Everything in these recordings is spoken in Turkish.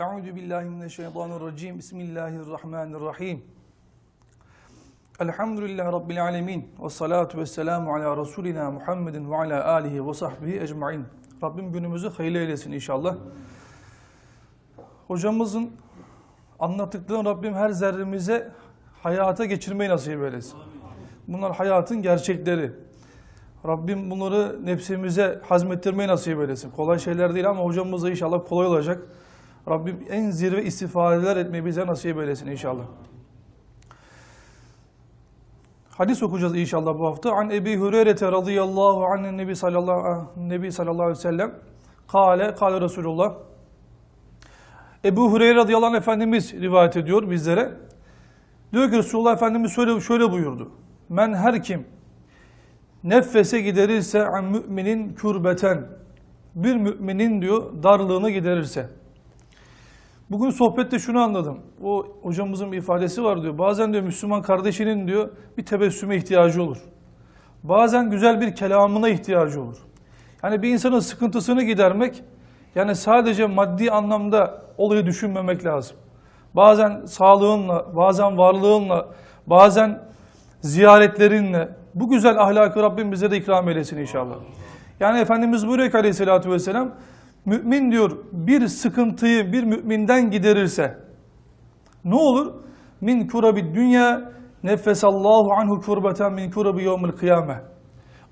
Euzu billahi mineşşeytanirracim. Bismillahirrahmanirrahim. Elhamdülillahi rabbil alamin. Ve salatu vesselamu ala rasulina Muhammedin ve ala alihi ve sahbihi ecmaîn. Rabbim günümüzü hayırlı eylesin inşallah. Hocamızın anlattıklarını Rabbim her zerremize hayata geçirmeyi nasip eylesin. Bunlar hayatın gerçekleri. Rabbim bunları nefsimize hazmettirmeyi nasip eylesin. Kolay şeyler değil ama hocamıza inşallah kolay olacak. Rabbim en zirve istifadeler etmeyi bize nasip eylesin inşallah. Hadis okuyacağız inşallah bu hafta. An Ebi Hureyre radıyallahu anh Nebi sallallahu, Nebi sallallahu aleyhi ve sellem kâle, kâle Resulullah. Ebu Hureyre radıyallahu anh Efendimiz rivayet ediyor bizlere. Diyor ki Resulullah Efendimiz şöyle, şöyle buyurdu. Men her kim nefese giderirse an müminin kürbeten bir müminin diyor darlığını giderirse. Bugün sohbette şunu anladım. O hocamızın bir ifadesi var diyor. Bazen diyor Müslüman kardeşinin diyor bir tebessüme ihtiyacı olur. Bazen güzel bir kelamına ihtiyacı olur. Yani bir insanın sıkıntısını gidermek yani sadece maddi anlamda olayı düşünmemek lazım. Bazen sağlığınla, bazen varlığınla, bazen ziyaretlerinle bu güzel ahlakı Rabbim bize de ikram eylesin inşallah. Yani Efendimiz buyuruyor ki aleyhissalatü vesselam Mümin diyor bir sıkıntıyı bir müminden giderirse ne olur? Min kurabi dünya nefesallahu anhu kurbeten min kurabi yevmil kıyame.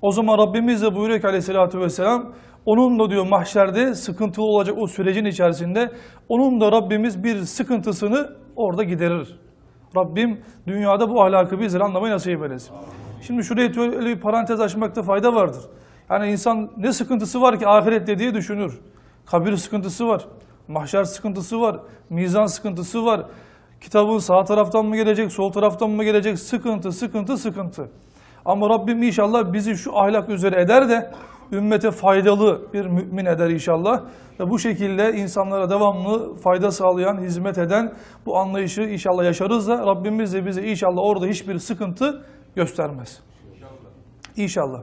O zaman Rabbimiz de buyuruyor ki aleyhissalatü vesselam onun da diyor mahşerde sıkıntılı olacak o sürecin içerisinde onun da Rabbimiz bir sıkıntısını orada giderir. Rabbim dünyada bu ahlakı bizlere anlamayı nasip eylesin. Şimdi şuraya öyle bir parantez açmakta fayda vardır. Yani insan ne sıkıntısı var ki ahirette diye düşünür. Kabir sıkıntısı var, mahşer sıkıntısı var, mizan sıkıntısı var. Kitabın sağ taraftan mı gelecek, sol taraftan mı gelecek? Sıkıntı, sıkıntı, sıkıntı. Ama Rabbim inşallah bizi şu ahlak üzere eder de ümmete faydalı bir mümin eder inşallah. Ve bu şekilde insanlara devamlı fayda sağlayan, hizmet eden bu anlayışı inşallah yaşarız da Rabbimiz de bize inşallah orada hiçbir sıkıntı göstermez. İnşallah.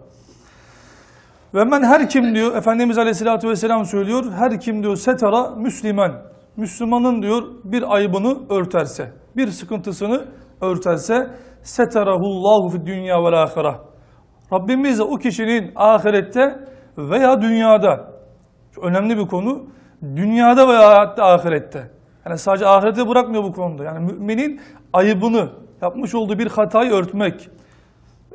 Ve men her kim diyor, Efendimiz Aleyhisselatü Vesselam söylüyor, her kim diyor setara Müslüman, Müslümanın diyor bir ayıbını örterse, bir sıkıntısını örterse, setarahullahu fi dünya vel ahire. Rabbimiz de o kişinin ahirette veya dünyada, önemli bir konu, dünyada veya hatta ahirette. Yani sadece ahirete bırakmıyor bu konuda. Yani müminin ayıbını, yapmış olduğu bir hatayı örtmek,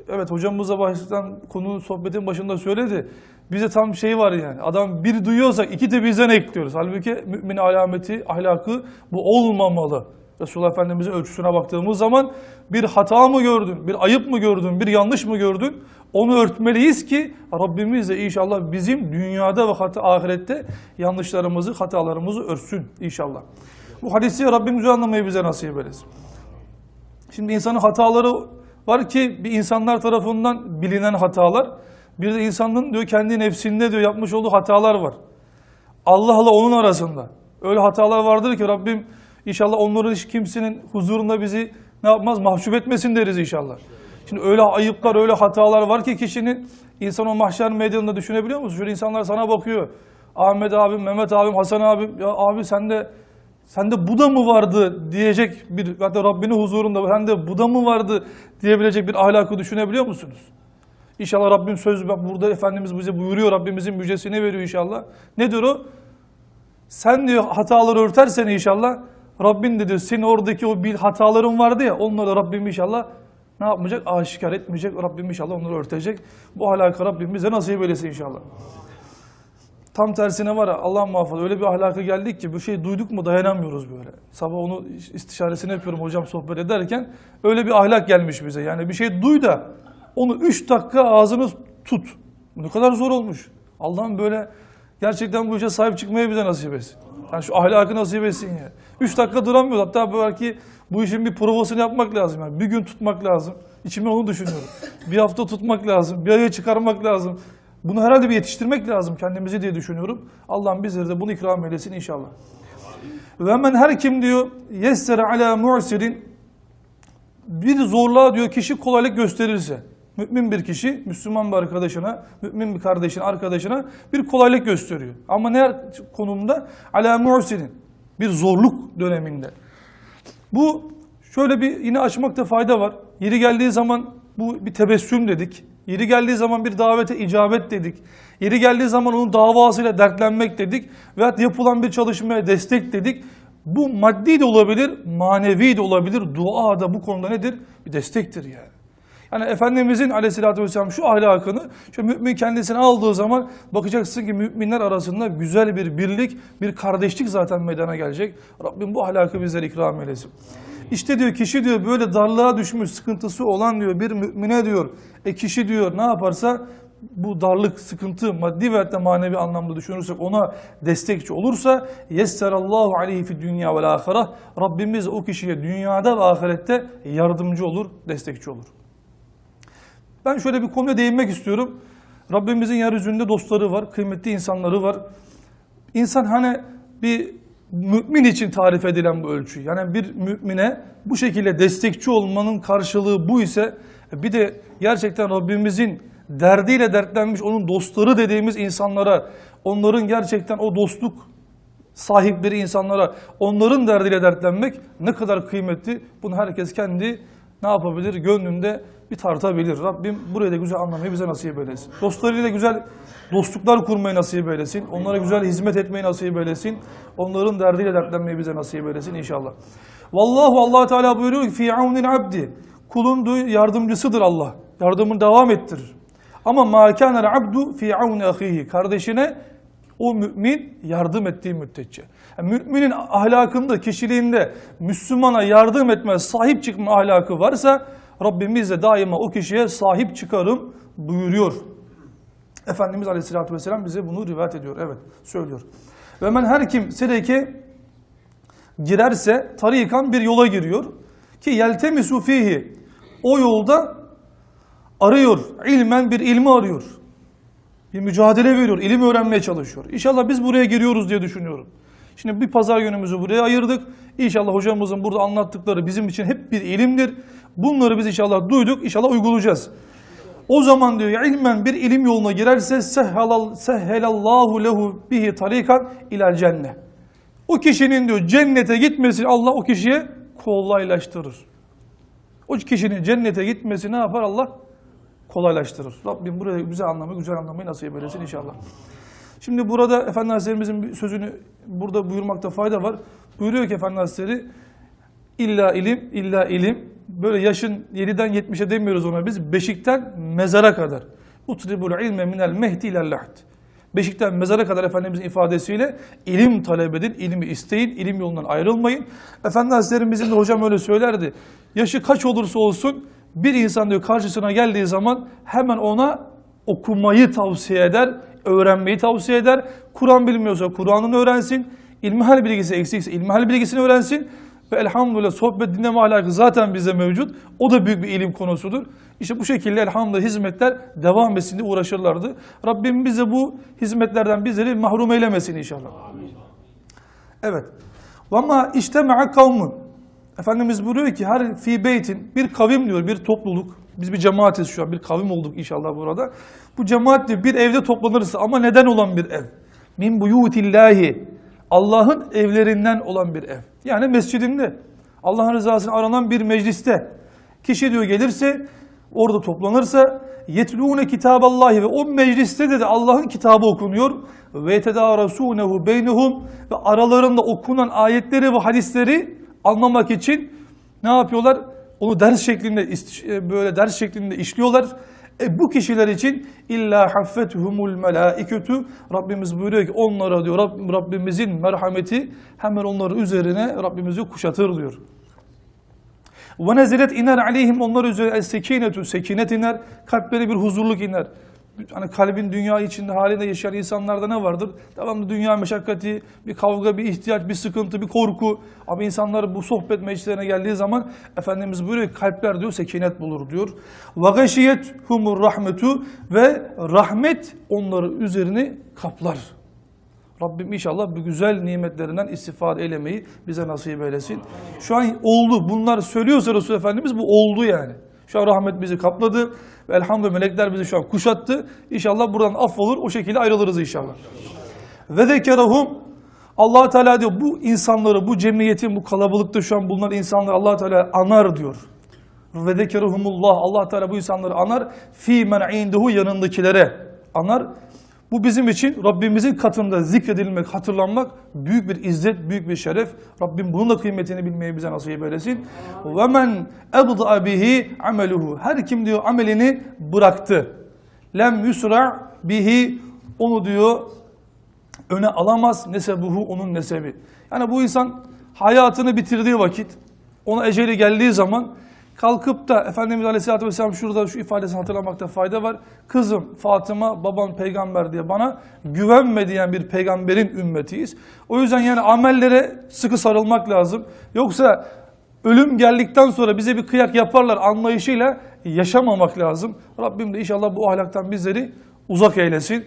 Evet hocamız da baştan konunun sohbetin başında söyledi. Bize tam şey var yani. Adam bir duyuyorsak iki de bizden ekliyoruz. Halbuki mümin alameti, ahlakı bu olmamalı. Resulullah Efendimiz'in ölçüsüne baktığımız zaman bir hata mı gördün, bir ayıp mı gördün, bir yanlış mı gördün? Onu örtmeliyiz ki Rabbimiz de inşallah bizim dünyada ve hatta ahirette yanlışlarımızı, hatalarımızı örtsün inşallah. Bu hadisi Rabbimiz anlamayı bize nasip eylesin. Şimdi insanın hataları Var ki bir insanlar tarafından bilinen hatalar, bir de insanın diyor kendi nefsinde diyor yapmış olduğu hatalar var. Allah'la onun arasında. Öyle hatalar vardır ki Rabbim inşallah onların hiç kimsenin huzurunda bizi ne yapmaz? Mahcup etmesin deriz inşallah. Şimdi öyle ayıplar, öyle hatalar var ki kişinin insan o mahşer meydanında düşünebiliyor musun? Şöyle insanlar sana bakıyor. Ahmet abim, Mehmet abim, Hasan abim, ya abi sende Sende bu da mı vardı diyecek bir, hatta Rabbinin huzurunda sende bu da mı vardı diyebilecek bir ahlakı düşünebiliyor musunuz? İnşallah Rabbim söz burada Efendimiz bize buyuruyor, Rabbimizin müjdesini veriyor inşallah. Ne diyor o? Sen diyor hataları örtersen inşallah, Rabbin de diyor senin oradaki o bir hataların vardı ya, onları Rabbim inşallah ne yapmayacak? Aşikar etmeyecek, Rabbim inşallah onları örtecek. Bu ahlakı Rabbim bize nasip eylesin inşallah. Tam tersine var ya Allah muhafaza öyle bir ahlaka geldik ki bu şeyi duyduk mu dayanamıyoruz böyle. Sabah onu istişaresini yapıyorum hocam sohbet ederken. Öyle bir ahlak gelmiş bize. Yani bir şey duy da onu üç dakika ağzını tut. Ne kadar zor olmuş. Allah'ım böyle gerçekten bu işe sahip çıkmaya bize nasip etsin. Yani şu ahlakı nasip etsin ya. Üç dakika duramıyor. Hatta belki bu işin bir provasını yapmak lazım. Yani bir gün tutmak lazım. İçimden onu düşünüyorum. Bir hafta tutmak lazım. Bir aya çıkarmak lazım. Bunu herhalde bir yetiştirmek lazım kendimizi diye düşünüyorum. Allah'ım bizlere de bunu ikram eylesin inşallah. Ve men her kim diyor yessere ala mu'sirin bir zorluğa diyor kişi kolaylık gösterirse mümin bir kişi Müslüman bir arkadaşına, mümin bir kardeşine, arkadaşına bir kolaylık gösteriyor. Ama ne konumda? Ala mu'sirin. Bir zorluk döneminde. Bu şöyle bir yine açmakta fayda var. Yeri geldiği zaman bu bir tebessüm dedik. Yeri geldiği zaman bir davete icabet dedik. Yeri geldiği zaman onun davasıyla dertlenmek dedik. Veyahut yapılan bir çalışmaya destek dedik. Bu maddi de olabilir, manevi de olabilir. Dua da bu konuda nedir? Bir destektir yani. Yani Efendimizin aleyhissalatü vesselam şu ahlakını, şu mümin kendisine aldığı zaman bakacaksın ki müminler arasında güzel bir birlik, bir kardeşlik zaten meydana gelecek. Rabbim bu ahlakı bizlere ikram eylesin. İşte diyor kişi diyor böyle darlığa düşmüş sıkıntısı olan diyor bir mümine diyor. E kişi diyor ne yaparsa bu darlık, sıkıntı maddi ve hatta manevi anlamda düşünürsek ona destekçi olursa yesserallahu aleyhi fi dünya ve ahire Rabbimiz o kişiye dünyada ve ahirette yardımcı olur, destekçi olur. Ben şöyle bir konuya değinmek istiyorum. Rabbimizin yeryüzünde dostları var, kıymetli insanları var. İnsan hani bir mümin için tarif edilen bu ölçü. Yani bir mümine bu şekilde destekçi olmanın karşılığı bu ise bir de gerçekten Rabbimizin derdiyle dertlenmiş onun dostları dediğimiz insanlara, onların gerçekten o dostluk sahipleri insanlara, onların derdiyle dertlenmek ne kadar kıymetli bunu herkes kendi ne yapabilir? Gönlünde bir tartabilir. Rabbim burayı da güzel anlamayı bize nasip eylesin. Dostlarıyla güzel dostluklar kurmayı nasip eylesin. Onlara güzel hizmet etmeyi nasip eylesin. Onların derdiyle dertlenmeyi bize nasip eylesin inşallah. Vallahu allah Teala buyuruyor ki fi aunil abdi. Kulun yardımcısıdır Allah. Yardımını devam ettirir. Ama ma kana abdu fi auni ahihi. Kardeşine o mümin yardım ettiği müddetçe. Yani müminin ahlakında, kişiliğinde Müslümana yardım etme, sahip çıkma ahlakı varsa Rabbimiz de daima o kişiye sahip çıkarım buyuruyor. Efendimiz Aleyhisselatü Vesselam bize bunu rivayet ediyor. Evet, söylüyor. Ve men her kim sedeke girerse tarikan bir yola giriyor ki yeltemisu fihi o yolda arıyor, ilmen bir ilmi arıyor. Bir mücadele veriyor, ilim öğrenmeye çalışıyor. İnşallah biz buraya giriyoruz diye düşünüyorum. Şimdi bir pazar günümüzü buraya ayırdık. İnşallah hocamızın burada anlattıkları bizim için hep bir ilimdir. Bunları biz inşallah duyduk, inşallah uygulayacağız. O zaman diyor ilmen bir ilim yoluna girerse sehhelallahu lehu bihi tarikan ilal cennet. O kişinin diyor cennete gitmesini Allah o kişiye kolaylaştırır. O kişinin cennete gitmesi ne yapar Allah? Kolaylaştırır. Rabbim buraya güzel anlamayı, güzel anlamayı nasip eylesin inşallah. Şimdi burada Efendi Hazretlerimizin sözünü burada buyurmakta fayda var. Buyuruyor ki Efendi Hazretleri illa ilim, illa ilim. Böyle yaşın 7'den 70'e demiyoruz ona biz. Beşikten mezara kadar. Utribul ilme minel mehdi ilel lahd. Beşikten mezara kadar Efendimizin ifadesiyle ilim talep edin, ilmi isteyin, ilim yolundan ayrılmayın. Efendi Hazretlerimizin de hocam öyle söylerdi. Yaşı kaç olursa olsun bir insan diyor karşısına geldiği zaman hemen ona okumayı tavsiye eder, öğrenmeyi tavsiye eder. Kur'an bilmiyorsa Kur'an'ını öğrensin. İlmihal bilgisi eksikse ilmihal bilgisini öğrensin. Ve elhamdülillah sohbet dinleme ahlakı zaten bize mevcut. O da büyük bir ilim konusudur. İşte bu şekilde elhamdülillah hizmetler devam etsin diye uğraşırlardı. Rabbim bize bu hizmetlerden bizleri mahrum eylemesin inşallah. Evet. Ama içtema'a kavmun. Efendimiz buyuruyor ki her fi beytin bir kavim diyor, bir topluluk. Biz bir cemaatiz şu an, bir kavim olduk inşallah burada. Bu cemaat diyor bir evde toplanırsa ama neden olan bir ev? Min buyutillahi. Allah'ın evlerinden olan bir ev. Yani mescidinde. Allah'ın rızasını aranan bir mecliste. Kişi diyor gelirse, orada toplanırsa yetlûne kitaballahi ve o mecliste de, de Allah'ın kitabı okunuyor ve yetedâresûnehu beynehum ve aralarında okunan ayetleri ve hadisleri anlamak için ne yapıyorlar? Onu ders şeklinde böyle ders şeklinde işliyorlar. E bu kişiler için illa haffetuhumul melaiketu Rabbimiz buyuruyor ki onlara diyor Rabb, Rabbimizin merhameti hemen onların üzerine Rabbimizi kuşatır diyor. Ve nezilet iner aleyhim onlar üzerine sekinetu sekinet iner kalpleri bir huzurluk iner hani kalbin dünya içinde halinde yaşayan insanlarda ne vardır? Devamlı dünya meşakkati, bir kavga, bir ihtiyaç, bir sıkıntı, bir korku. Ama insanlar bu sohbet meclislerine geldiği zaman Efendimiz buyuruyor kalpler diyor sekinet bulur diyor. Vagaşiyet humur rahmetu ve rahmet onları üzerine kaplar. Rabbim inşallah bu güzel nimetlerinden istifade eylemeyi bize nasip eylesin. Şu an oldu. Bunlar söylüyorsa Resul Efendimiz bu oldu yani. Şu an rahmet bizi kapladı. Ve elhamdülillah melekler bizi şu an kuşattı. İnşallah buradan affolur. O şekilde ayrılırız inşallah. Ve zekerahum allah Teala diyor bu insanları, bu cemiyetin, bu kalabalıkta şu an bulunan insanları allah Teala anar diyor. Ve zekerehumullah. allah Teala bu insanları anar. Fi men yanındakilere anar. Bu bizim için Rabbimizin katında zikredilmek, hatırlanmak büyük bir izzet, büyük bir şeref. Rabbim bunun da kıymetini bilmeyi bize nasip eylesin. Ve men ebda bihi ameluhu. Her kim diyor amelini bıraktı. Lem yusra bihi onu diyor öne alamaz nesebuhu onun nesebi. Yani bu insan hayatını bitirdiği vakit ona eceli geldiği zaman kalkıp da Efendimiz Aleyhisselatü Vesselam şurada şu ifadesini hatırlamakta fayda var. Kızım Fatıma baban peygamber diye bana güvenme diyen bir peygamberin ümmetiyiz. O yüzden yani amellere sıkı sarılmak lazım. Yoksa ölüm geldikten sonra bize bir kıyak yaparlar anlayışıyla yaşamamak lazım. Rabbim de inşallah bu ahlaktan bizleri uzak eylesin.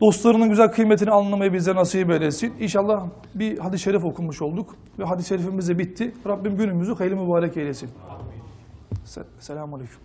Dostlarının güzel kıymetini anlamayı bize nasip eylesin. İnşallah bir hadis-i şerif okumuş olduk ve hadis-i şerifimiz de bitti. Rabbim günümüzü hayırlı mübarek eylesin. Se- Selamun Aleyküm.